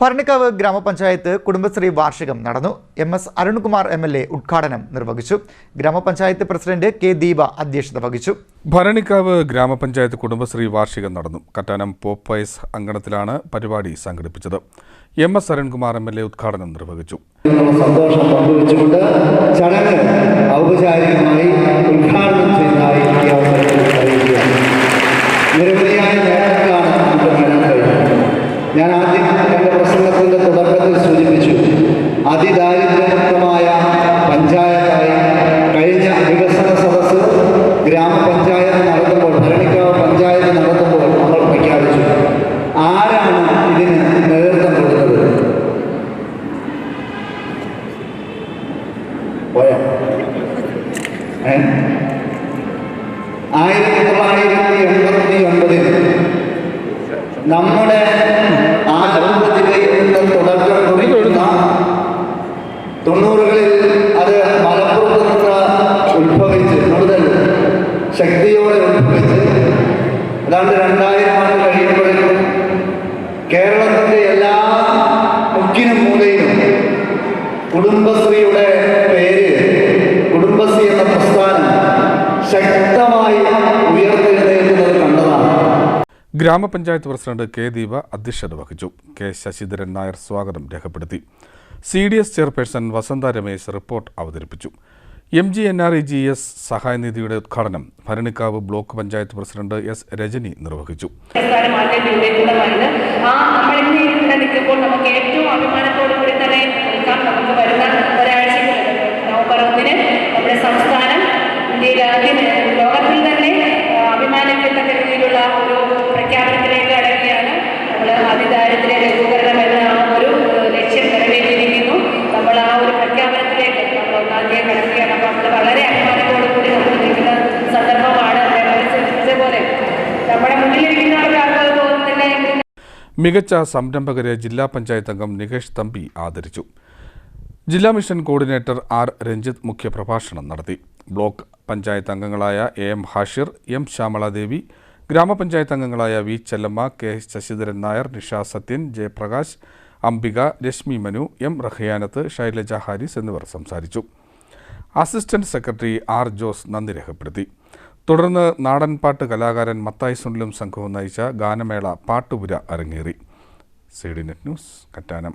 ഭരണിക്കാവ് ഗ്രാമപഞ്ചായത്ത് കുടുംബശ്രീ വാർഷികം നടന്നു. M S Arunkumar M L A ഉദ്ഘാടനം നിർവഹിച്ചു. ഗ്രാമപഞ്ചായത്ത് പ്രസിഡന്റ് കെ ദീപ അധ്യക്ഷത വഹിച്ചു. ഭരണിക്കാവ് ഗ്രാമപഞ്ചായത്ത് കുടുംബശ്രീ വാർഷികം നടന്നു. കറ്റാനം പോപ്പൈസ് അങ്കണത്തിലാണ് പരിപാടി സംഘടിപ്പിച്ചത്. M S Arunkumar M L A ഉദ്ഘാടനം നിർവഹിച്ചു. എന്നുള്ള സന്തോഷം പങ്കുവെച്ചുകൊണ്ട് ചടങ്ങ് ഔപചാരികമായി ഉദ്ഘാടനം ചെയ്തതായി ഈ അവസരത്തിൽ അറിയിക്കുകയാണ് നിരവധിയായ നേട്ടങ്ങളാണ് നമുക്ക് നേടാൻ കഴിയുന്നത്. ഞാൻ ആദ്യം പ്രസംഗത്തിന്റെ തുടക്കത്തിൽ സൂചിപ്പിച്ചു അതിദാരിദ്ര്യമുക്തമായ പഞ്ചായത്തായി കഴിഞ്ഞ വികസന സദസ്സ് ഗ്രാമപഞ്ചായത്ത് നടത്തുമ്പോൾ ഭരണിക്കാവ് പഞ്ചായത്ത് നടത്തുമ്പോൾ നമ്മൾ പ്രഖ്യാപിച്ചു. ആരാണ് ഇതിന് നേതൃത്വം കൊടുത്തത്? ആയിരത്തി തൊള്ളായിരത്തി എൺപത്തി ഒൻപതിൽ നമ്മുടെ ശക്തിയോടെ ഉത്ഭവിച്ച് അതാണ് രണ്ടായിരം ആണ്ട് കഴിയുമ്പോഴേക്കും കേരളത്തിന്റെ എല്ലാ മുക്കിനും മൂലയിലും കുടുംബശ്രീയുടെ പേര് കുടുംബശ്രീ എന്ന പ്രസ്ഥാനം ശക്തമായി ഗ്രാമപഞ്ചായത്ത് പ്രസിഡന്റ് കെ ദീപ അധ്യക്ഷത വഹിച്ചു. കെ ശശിധരൻ നായർ സ്വാഗതം രേഖപ്പെടുത്തി. C D S chairperson Vasantha Ramesh report അവതരിപ്പിച്ചു. M G N R E G S സഹായനിധിയുടെ ഉദ്ഘാടനം Bharanikkavu block panchayat president S Rajani നിർവഹിച്ചു. ആ മികച്ച സംരംഭകരെ ജില്ലാ പഞ്ചായത്ത് അംഗം നികേഷ് തമ്പി ആദരിച്ചു. ജില്ലാ മിഷൻ കോർഡിനേറ്റർ ആർ രഞ്ജിത്ത് മുഖ്യപ്രഭാഷണം നടത്തി. ബ്ലോക്ക് പഞ്ചായത്ത് അംഗങ്ങളായ A M Hashir M Shyamaladevi ഗ്രാമപഞ്ചായത്ത് അംഗങ്ങളായ V Chellamma K Sasidharan Nair Nisha Sathyan Jayaprakash Ambika Rashmi Manu M Rahyanath Shailaja Haris എന്നിവർ സംസാരിച്ചു. അസിസ്റ്റന്റ് സെക്രട്ടറി ആർ ജോസ് നന്ദി രേഖപ്പെടുത്തി. തുടർന്ന് നാടൻപാട്ട് കലാകാരൻ മത്തായി സുനിലും സംഘവും നയിച്ച ഗാനമേള പാട്ടുപുര അരങ്ങേറി. C D net news Kattanam.